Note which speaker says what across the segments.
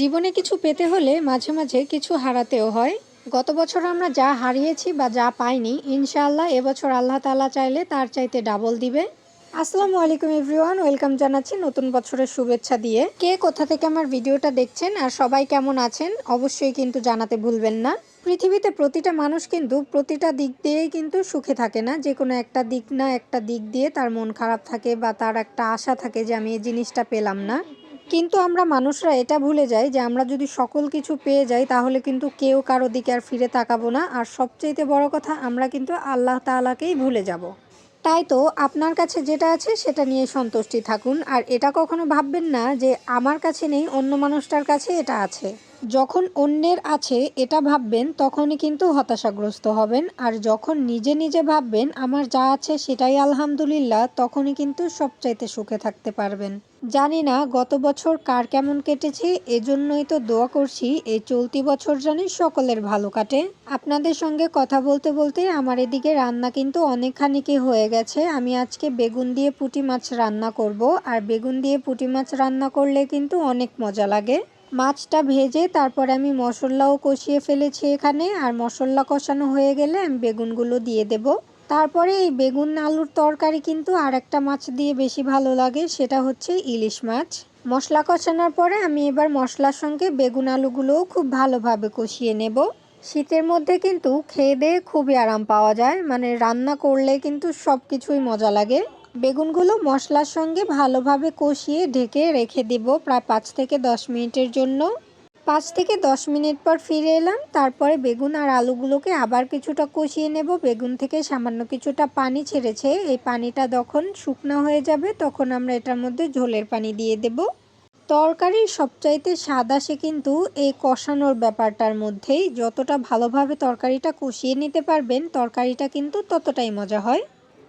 Speaker 1: জীবনে কিছু পেতে হলে মাঝে মাঝে কিছু হারাতেও হয়। গত বছর আমরা যা হারিয়েছি বা যা পাইনি, ইনশাআল্লাহ এবছর আল্লাহ তাআলা চাইলে তার চাইতে ডাবল দিবে। আসসালামু আলাইকুম এভরিওয়ান, ওয়েলকাম জানাচ্ছি নতুন বছরের শুভেচ্ছা দিয়ে। কে কোথা থেকে আমার ভিডিওটা দেখছেন আর সবাই কেমন আছেন, অবশ্যই কিন্তু জানাতে ভুলবেন না। পৃথিবীতে প্রতিটা মানুষ কিন্তু প্রতিটা দিক দিয়েই কিন্তু সুখে থাকে না। যে কোনো একটা দিক না, একটা দিক দিয়ে তার মন খারাপ থাকে বা তার একটা আশা থাকে যে আমি এই জিনিসটা পেলাম না। কিন্তু আমরা মানুষরা এটা ভুলে যাই যে আমরা যদি সকল কিছু পেয়ে যাই তাহলে কিন্তু কেউ কারও দিকে আর ফিরে তাকাবো না। আর সবচেয়ে বড় কথা, আমরা কিন্তু আল্লাহ তালাকেই ভুলে যাব। তাই তো আপনার কাছে যেটা আছে সেটা নিয়ে সন্তুষ্টি থাকুন। আর এটা কখনো ভাববেন না যে আমার কাছে নেই, অন্য মানুষটার কাছে এটা আছে। যখন অন্যের আছে এটা ভাববেন, তখনই কিন্তু হতাশাগ্রস্ত হবেন। আর যখন নিজে নিজে ভাববেন, আমার যা আছে সেটাই আলহামদুলিল্লাহ, তখনই কিন্তু সবচাইতে সুখে থাকতে পারবেন। জানি না গত বছর কার কেমন কেটেছে, এজন্যই তো দোয়া করছি, এই চলতি বছর জানি সকলের ভালো কাটে। আপনাদের সঙ্গে কথা বলতে বলতে আমার এদিকে রান্না কিন্তু অনেকখানিকই হয়ে গেছে। আমি আজকে বেগুন দিয়ে পুঁটি মাছ রান্না করব, আর বেগুন দিয়ে পুঁটি মাছ রান্না করলে কিন্তু অনেক মজা লাগে। মাছটা ভেজে তারপরে আমি মশলাও কষিয়ে ফেলেছি এখানে, আর মশলা কষানো হয়ে গেলে আমি বেগুনগুলো দিয়ে দেব। তারপরে এই বেগুন আলুর তরকারি কিন্তু আর একটা মাছ দিয়ে বেশি ভালো লাগে, সেটা হচ্ছে ইলিশ মাছ। মশলা কষানোর পরে আমি এবার মশলার সঙ্গে বেগুন আলুগুলোও খুব ভালোভাবে কষিয়ে নেব। শীতের মধ্যে কিন্তু খেয়ে দিয়ে খুবই আরাম পাওয়া যায় মানে রান্না করলে কিন্তু সব কিছুই মজা লাগে। বেগুনগুলো মশলার সঙ্গে ভালোভাবে কষিয়ে ঢেকে রেখে দিব প্রায় পাঁচ থেকে দশ মিনিটের জন্য। পাঁচ থেকে দশ মিনিট পর ফিরে এলাম, তারপরে বেগুন আর আলুগুলোকে আবার কিছুটা কষিয়ে নেব। বেগুন থেকে সামান্য কিছুটা পানি ছেড়েছে, এই পানিটা যখন শুকনো হয়ে যাবে তখন আমরা এটার মধ্যে ঝোলের পানি দিয়ে দেব। তরকারির সবচাইতে স্বাদ আসে কিন্তু এই কষানোর ব্যাপারটার মধ্যেই। যতটা ভালোভাবে তরকারিটা কষিয়ে নিতে পারবেন, তরকারিটা কিন্তু ততটাই মজা হয়।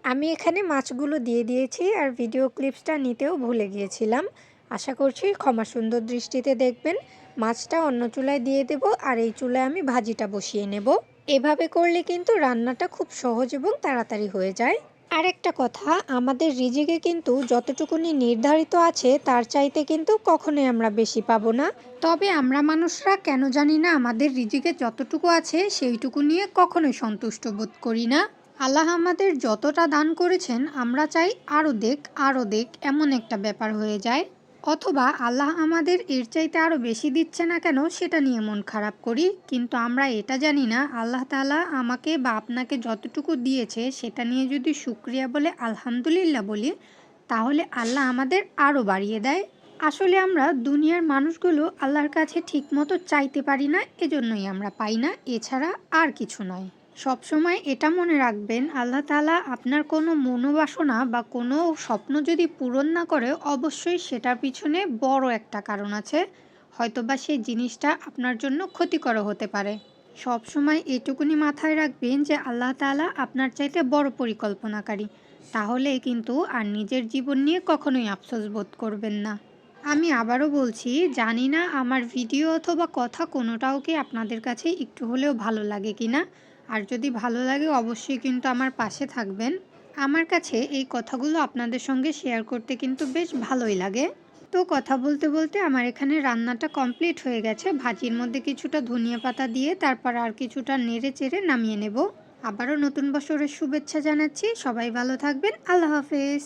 Speaker 1: আমি এখানে মাছগুলো দিয়ে দিয়েছি আর ভিডিও ক্লিপসটা নিতেও ভুলে গিয়েছিলাম। আশা করছি ক্ষমা সুন্দর দৃষ্টিতে দেখবেন। মাছটা অন্য চুলায় দিয়ে দেব আর এই চুলায় আমি ভাজিটা বসিয়ে নেব। এভাবে করলে কিন্তু রান্নাটা খুব সহজ এবং তাড়াতাড়ি হয়ে যায়। আর একটা কথা, আমাদের রিজিকে কিন্তু যতটুকুনি নির্ধারিত আছে, তার চাইতে কিন্তু কখনোই আমরা বেশি পাবো না। তবে আমরা মানুষরা কেন জানি না আমাদের রিজিকে যতটুকু আছে, সেইটুকু নিয়ে কখনোই সন্তুষ্ট বোধ করি না। আল্লাহ আমাদের যতটা দান করেছেন, আমরা চাই আরও দেখ আরও দেখ, এমন একটা ব্যাপার হয়ে যায়। অথবা আল্লাহ আমাদের এর চাইতে আরও বেশি দিচ্ছে না কেন, সেটা নিয়ে মন খারাপ করি। কিন্তু আমরা এটা জানি না, আল্লাহ তালা আমাকে বা আপনাকে যতটুকু দিয়েছে, সেটা নিয়ে যদি শুক্রিয়া বলে আলহামদুলিল্লাহ বলি, তাহলে আল্লাহ আমাদের আরও বাড়িয়ে দেয়। আসলে আমরা দুনিয়ার মানুষগুলো আল্লাহর কাছে ঠিকমতো চাইতে পারি না, এজন্যই আমরা পাই না, এছাড়া আর কিছু নয়। সবসময় এটা মনে রাখবেন, আল্লাহ তালা আপনার কোনো মনোবাসনা বা কোনো স্বপ্ন যদি পূরণ না করে, অবশ্যই সেটার পিছনে বড় একটা কারণ আছে। হয়তোবা সেই জিনিসটা আপনার জন্য ক্ষতিকর হতে পারে। সব সময় এটুকুনি মাথায় রাখবেন যে, আল্লাহ তালা আপনার চাইতে বড় পরিকল্পনাকারী। তাহলে কিন্তু আর নিজের জীবন নিয়ে কখনোই আফসোস বোধ করবেন না। আমি আবারও বলছি, জানি না আমার ভিডিও অথবা কথা কোনোটাও কি আপনাদের কাছে একটু হলেও ভালো লাগে কি না আর যদি ভালো লাগে অবশ্যই কিন্তু আমার পাশে থাকবেন। আমার কাছে এই কথাগুলো আপনাদের সঙ্গে শেয়ার করতে কিন্তু বেশ ভালোই লাগে। তো কথা বলতে বলতে আমার এখানে রান্নাটা কমপ্লিট হয়ে গেছে। ভাজির মধ্যে কিছুটা ধনিয়া পাতা দিয়ে তারপর আর কিছুটা নেড়ে চেড়ে নামিয়ে নেব। আবারও নতুন বছরের শুভেচ্ছা জানাচ্ছি। সবাই ভালো থাকবেন। আল্লাহ হাফেজ।